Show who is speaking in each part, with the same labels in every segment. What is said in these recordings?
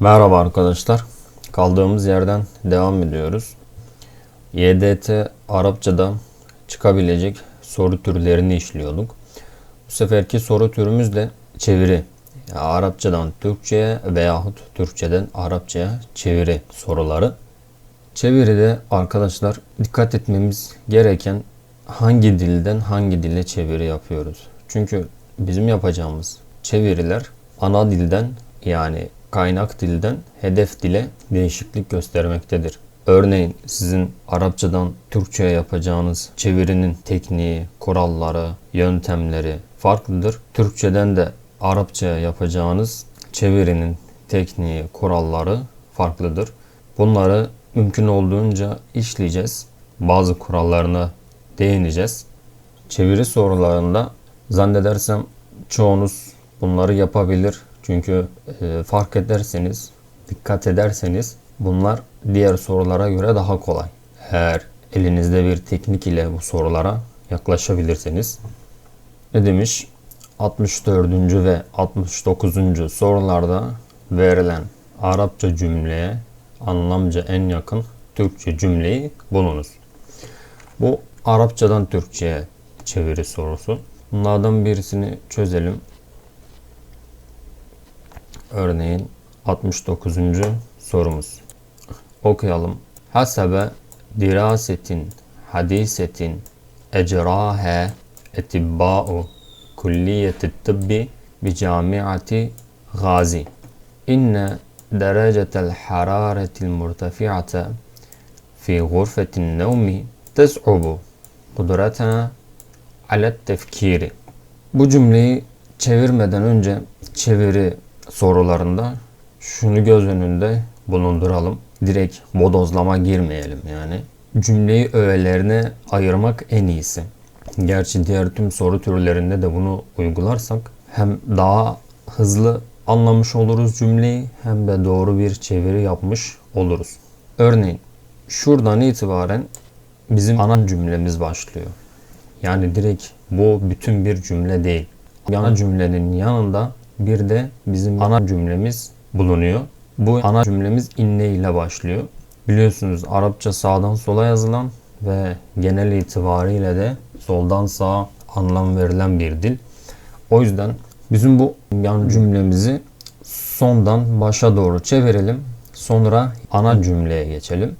Speaker 1: Merhaba arkadaşlar. Kaldığımız yerden devam ediyoruz. YDT Arapçada çıkabilecek soru türlerini işliyorduk. Bu seferki soru türümüz de çeviri. Yani Arapçadan Türkçe'ye veyahut Türkçeden Arapçaya çeviri soruları. Çeviride arkadaşlar dikkat etmemiz gereken hangi dilden hangi dile çeviri yapıyoruz. Çünkü bizim yapacağımız çeviriler ana dilden yani kaynak dilden hedef dile değişiklik göstermektedir. Örneğin sizin Arapçadan Türkçe'ye yapacağınız çevirinin tekniği, kuralları, yöntemleri farklıdır. Türkçeden de Arapçaya yapacağınız çevirinin tekniği, kuralları farklıdır. Bunları mümkün olduğunca işleyeceğiz. Bazı kurallarına değineceğiz. Çeviri sorularında zannedersem çoğunuz bunları yapabilir. Çünkü e, fark ederseniz, dikkat ederseniz bunlar diğer sorulara göre daha kolay. Eğer elinizde bir teknik ile bu sorulara yaklaşabilirseniz. Ne demiş? 64. ve 69. sorularda verilen Arapça cümleye anlamca en yakın Türkçe cümleyi bulunuz. Bu Arapçadan Türkçe'ye çeviri sorusu. Bunlardan birisini çözelim. Örneğin 69. sorumuz. Okuyalım. Hasebe dirasetin hadisetin ecrahe etibba'u kulliyeti tıbbi bi camiati Gazi. İnne derecetel hararetil murtefi'ate fi gurfetin nevmi tes'ubu kudretena alet tefkiri. Bu cümleyi çevirmeden önce çeviri sorularında şunu göz önünde bulunduralım. Direkt bodozlama girmeyelim yani. Cümleyi öğelerine ayırmak en iyisi. Gerçi diğer tüm soru türlerinde de bunu uygularsak hem daha hızlı anlamış oluruz cümleyi hem de doğru bir çeviri yapmış oluruz. Örneğin şuradan itibaren bizim ana cümlemiz başlıyor. Yani direkt bu bütün bir cümle değil. Ana cümlenin yanında bir de bizim ana cümlemiz bulunuyor. Bu ana cümlemiz inne ile başlıyor. Biliyorsunuz Arapça sağdan sola yazılan ve genel itibariyle de soldan sağa anlam verilen bir dil. O yüzden bizim bu yan cümlemizi sondan başa doğru çevirelim. Sonra ana cümleye geçelim.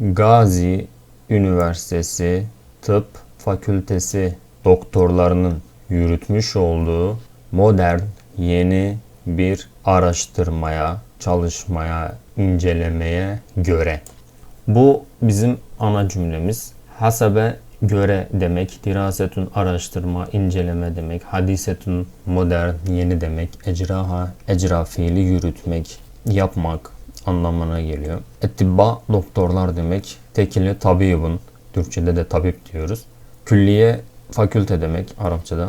Speaker 1: Gazi Üniversitesi Tıp Fakültesi doktorlarının yürütmüş olduğu modern, yeni bir araştırmaya, çalışmaya, incelemeye göre. Bu bizim ana cümlemiz. Hasabe göre demek, dirasetun araştırma, inceleme demek, hadisetun modern, yeni demek, ecraha, ecra fiili yürütmek, yapmak anlamına geliyor. Etibba doktorlar demek, tekili tabibun, Türkçede de tabip diyoruz. Külliye fakülte demek Arapçada.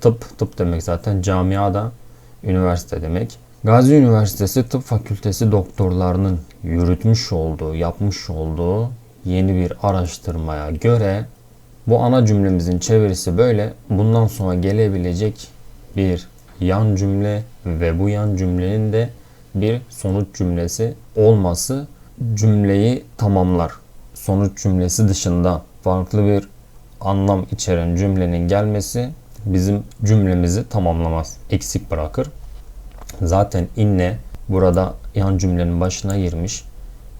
Speaker 1: Tıp, tıp demek zaten camiada üniversite demek. Gazi Üniversitesi Tıp Fakültesi doktorlarının yürütmüş olduğu, yapmış olduğu yeni bir araştırmaya göre bu ana cümlemizin çevirisi böyle. Bundan sonra gelebilecek bir yan cümle ve bu yan cümlenin de bir sonuç cümlesi olması cümleyi tamamlar. Sonuç cümlesi dışında farklı bir anlam içeren cümlenin gelmesi bizim cümlemizi tamamlamaz. Eksik bırakır. Zaten inne burada yan cümlenin başına girmiş.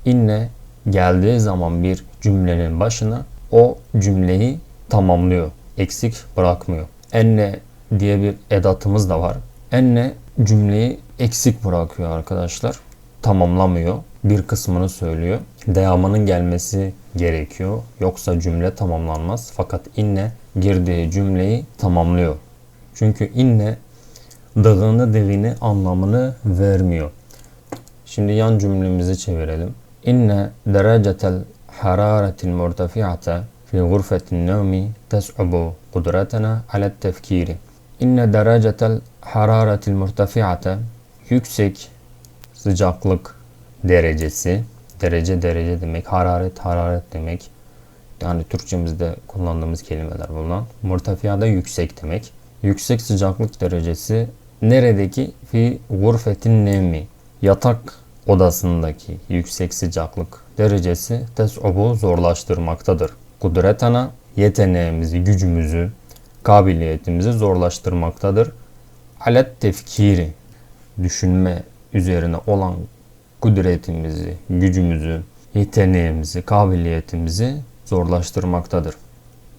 Speaker 1: İnne geldiği zaman bir cümlenin başına o cümleyi tamamlıyor. Eksik bırakmıyor. Enne diye bir edatımız da var. Enne cümleyi eksik bırakıyor arkadaşlar. Tamamlamıyor. Bir kısmını söylüyor. Devamının gelmesi gerekiyor. Yoksa cümle tamamlanmaz. Fakat inne girdiği cümleyi tamamlıyor. Çünkü inne dığını devini anlamını vermiyor. Şimdi yan cümlemizi çevirelim. İnne derecetel hararetil murtefi'ate fi gurfetin nevmi tes'ubu kudretena alet tefkiri. İnne derecetel hararetil murtefi'ate yüksek sıcaklık derecesi derece derece demek hararet hararet demek yani Türkçemizde kullandığımız kelimeler bunlar. Murtefiyada yüksek demek. Yüksek sıcaklık derecesi neredeki fi gurfetin nevmi yatak odasındaki yüksek sıcaklık derecesi tes'ubu zorlaştırmaktadır. Kudretana yeteneğimizi, gücümüzü, kabiliyetimizi zorlaştırmaktadır. Alet tefkiri düşünme üzerine olan kudretimizi, gücümüzü, yeteneğimizi, kabiliyetimizi zorlaştırmaktadır.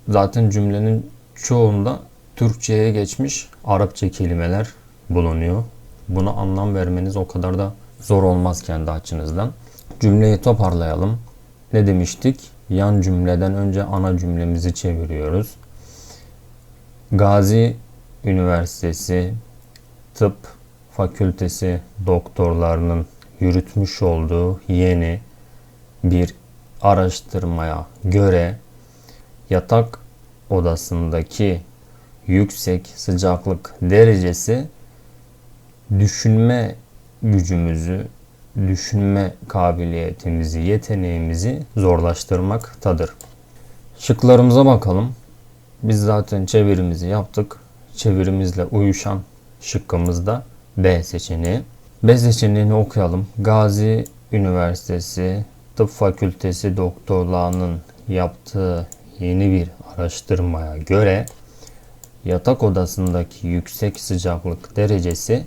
Speaker 1: Zaten cümlenin çoğunda Türkçe'ye geçmiş Arapça kelimeler bulunuyor. Buna anlam vermeniz o kadar da zor olmaz kendi açınızdan. Cümleyi toparlayalım. Ne demiştik? Yan cümleden önce ana cümlemizi çeviriyoruz. Gazi Üniversitesi Tıp Fakültesi doktorlarının yürütmüş olduğu yeni bir araştırmaya göre yatak odasındaki yüksek sıcaklık derecesi düşünme gücümüzü, düşünme kabiliyetimizi, yeteneğimizi zorlaştırmaktadır. Şıklarımıza bakalım. Biz zaten çevirimizi yaptık. Çevirimizle uyuşan şıkkımız da B seçeneği. B seçeneğini okuyalım. Gazi Üniversitesi Tıp Fakültesi doktorlarının yaptığı yeni bir araştırmaya göre yatak odasındaki yüksek sıcaklık derecesi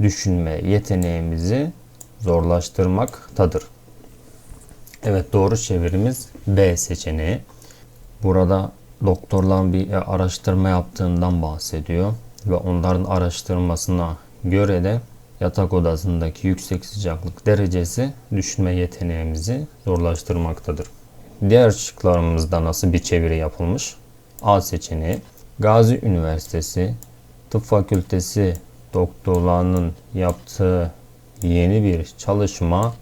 Speaker 1: düşünme yeteneğimizi zorlaştırmaktadır. Evet doğru çevirimiz B seçeneği. Burada doktorların bir araştırma yaptığından bahsediyor ve onların araştırmasına göre de yatak odasındaki yüksek sıcaklık derecesi düşünme yeteneğimizi zorlaştırmaktadır. Diğer şıklarımızda nasıl bir çeviri yapılmış? A seçeneği Gazi Üniversitesi Tıp Fakültesi doktorlarının yaptığı yeni bir çalışma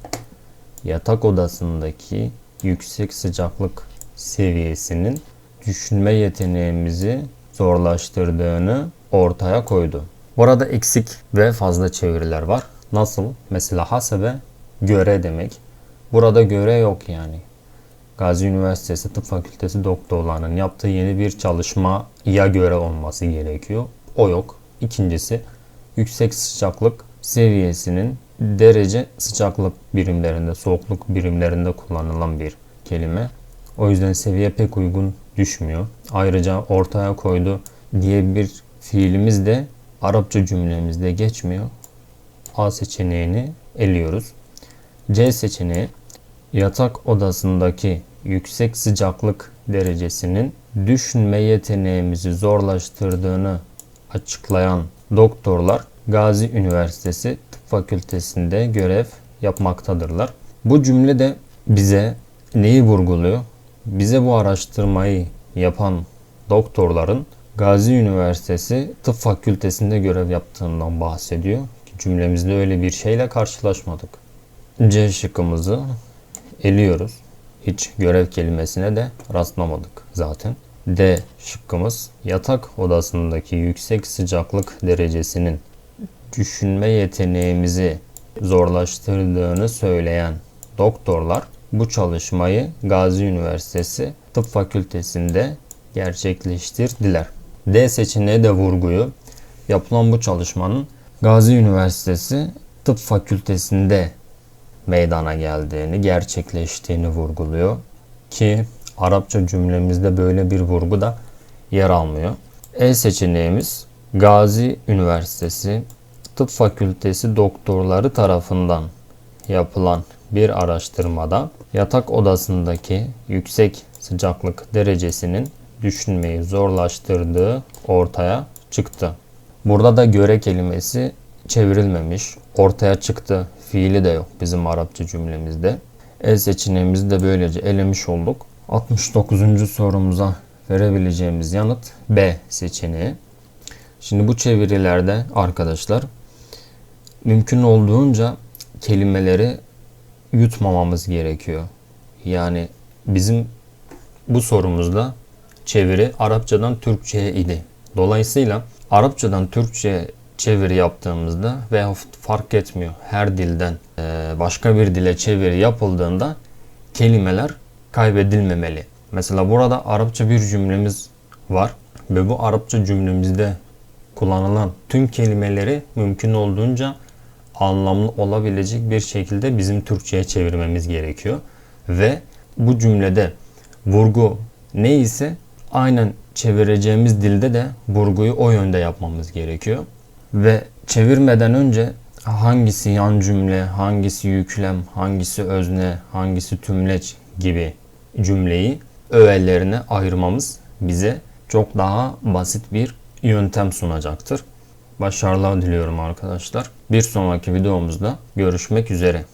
Speaker 1: yatak odasındaki yüksek sıcaklık seviyesinin düşünme yeteneğimizi zorlaştırdığını ortaya koydu. Burada eksik ve fazla çeviriler var. Nasıl? Mesela hasebe göre demek. Burada göre yok yani. Gazi Üniversitesi Tıp Fakültesi doktorlarının yaptığı yeni bir çalışmaya göre olması gerekiyor. O yok. İkincisi yüksek sıcaklık seviyesinin derece sıcaklık birimlerinde, soğukluk birimlerinde kullanılan bir kelime. O yüzden seviye pek uygun düşmüyor. Ayrıca ortaya koydu diye bir fiilimiz de Arapça cümlemizde geçmiyor. A seçeneğini eliyoruz. C seçeneği yatak odasındaki yüksek sıcaklık derecesinin düşünme yeteneğimizi zorlaştırdığını açıklayan doktorlar Gazi Üniversitesi Tıp Fakültesi'nde görev yapmaktadırlar. Bu cümle de bize neyi vurguluyor? Bize bu araştırmayı yapan doktorların Gazi Üniversitesi Tıp Fakültesi'nde görev yaptığından bahsediyor. Cümlemizde öyle bir şeyle karşılaşmadık. C şıkkımızı eliyoruz. Hiç görev kelimesine de rastlamadık zaten. D şıkkımız yatak odasındaki yüksek sıcaklık derecesinin düşünme yeteneğimizi zorlaştırdığını söyleyen doktorlar bu çalışmayı Gazi Üniversitesi Tıp Fakültesi'nde gerçekleştirdiler. D seçeneği de vurguyu yapılan bu çalışmanın Gazi Üniversitesi Tıp Fakültesi'nde meydana geldiğini, gerçekleştiğini vurguluyor ki Arapça cümlemizde böyle bir vurgu da yer almıyor. E seçeneğimiz Gazi Üniversitesi Tıp Fakültesi doktorları tarafından yapılan bir araştırmada yatak odasındaki yüksek sıcaklık derecesinin düşünmeyi zorlaştırdığı ortaya çıktı. Burada da göre kelimesi çevrilmemiş. Ortaya çıktı fiili de yok bizim Arapça cümlemizde. E seçeneğimizi de böylece elemiş olduk. 69. sorumuza verebileceğimiz yanıt B seçeneği. Şimdi bu çevirilerde arkadaşlar mümkün olduğunca kelimeleri yutmamamız gerekiyor. Yani bizim bu sorumuzda çeviri Arapçadan Türkçe'ye idi. Dolayısıyla Arapçadan Türkçe'ye çeviri yaptığımızda veya fark etmiyor her dilden başka bir dile çeviri yapıldığında kelimeler kaybedilmemeli. Mesela burada Arapça bir cümlemiz var ve bu Arapça cümlemizde kullanılan tüm kelimeleri mümkün olduğunca anlamlı olabilecek bir şekilde bizim Türkçe'ye çevirmemiz gerekiyor. Ve bu cümlede vurgu ne ise aynen çevireceğimiz dilde de vurguyu o yönde yapmamız gerekiyor. Ve çevirmeden önce hangisi yan cümle, hangisi yüklem, hangisi özne, hangisi tümleç gibi cümleyi öğelerine ayırmamız bize çok daha basit bir yöntem sunacaktır. Başarılar diliyorum arkadaşlar. Bir sonraki videomuzda görüşmek üzere.